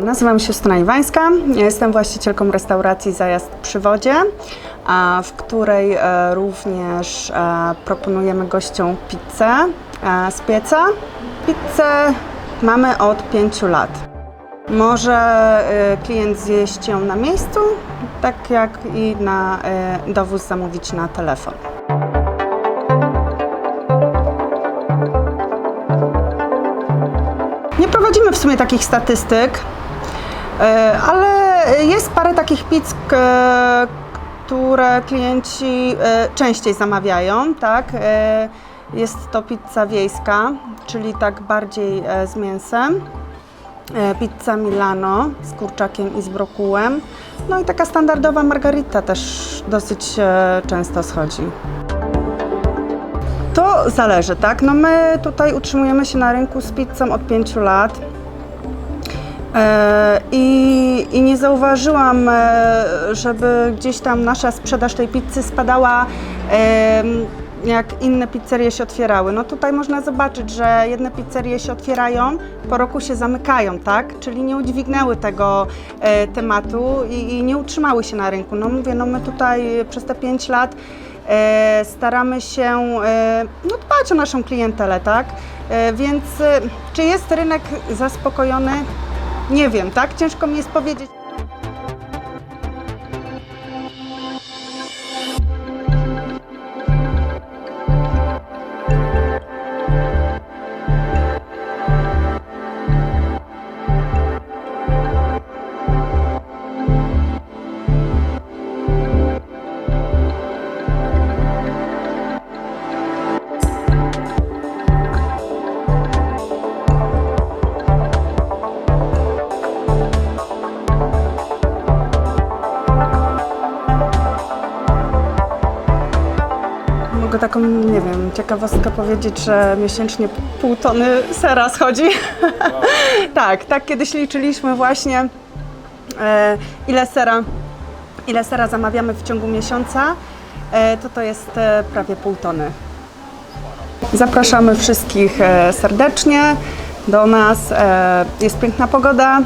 Nazywam się Justyna Iwańska. Jestem właścicielką restauracji Zajazd przy wodzie, w której e, również e, proponujemy gościom pizzę e, z pieca. Pizzę mamy od 5 lat. Może klient zjeść ją na miejscu, tak jak i na dowóz zamówić na telefon. Nie prowadzimy w sumie takich statystyk, ale jest parę takich pizz, które klienci e, częściej zamawiają, tak? E, Jest to pizza wiejska, czyli tak bardziej e, z mięsem. E, Pizza Milano z kurczakiem i z brokułem. No i taka standardowa margarita też dosyć e, często schodzi. To zależy, tak? No my tutaj utrzymujemy się na rynku z pizzą od 5 lat. E, I, I nie zauważyłam, e, żeby gdzieś tam nasza sprzedaż tej pizzy spadała, jak inne pizzerie się otwierały. No tutaj można zobaczyć, że jedne pizzerie się otwierają, po roku się zamykają, tak? Czyli nie udźwignęły tego e, tematu i, i nie utrzymały się na rynku. No mówię, no my tutaj przez te 5 lat staramy się no, dbać o naszą klientelę, tak? Więc czy jest rynek zaspokojony? Nie wiem, tak? Ciężko mi jest powiedzieć. Mogę taką, nie wiem, ciekawostkę powiedzieć, że miesięcznie pół tony sera schodzi. tak, tak kiedyś liczyliśmy właśnie, e, ile sera, ile sera zamawiamy w ciągu miesiąca, e, to to jest e, prawie pół tony. Zapraszamy wszystkich e, serdecznie do nas. E, Jest piękna pogoda,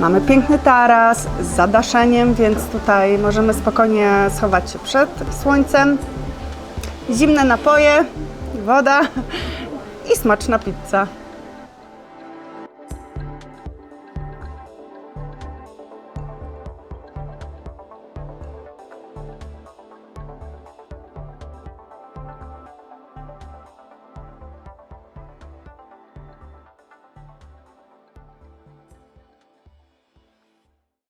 mamy piękny taras z zadaszeniem, więc tutaj możemy spokojnie schować się przed słońcem. Zimne napoje, woda i smaczna pizza.